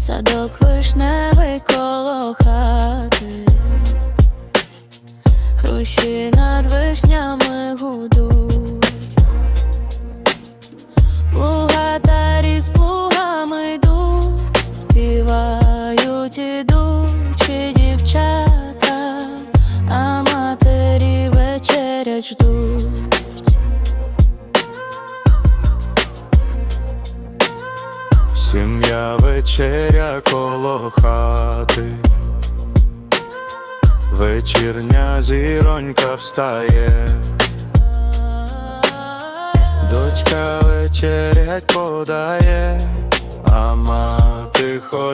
Садок вишневий коло хати, Хрущі над вишнями співають ідучі дівчата, а матері вечерять ждуть. Сім'я вечеря коло хати, вечірня зіронька встає, дочка вечерять подає,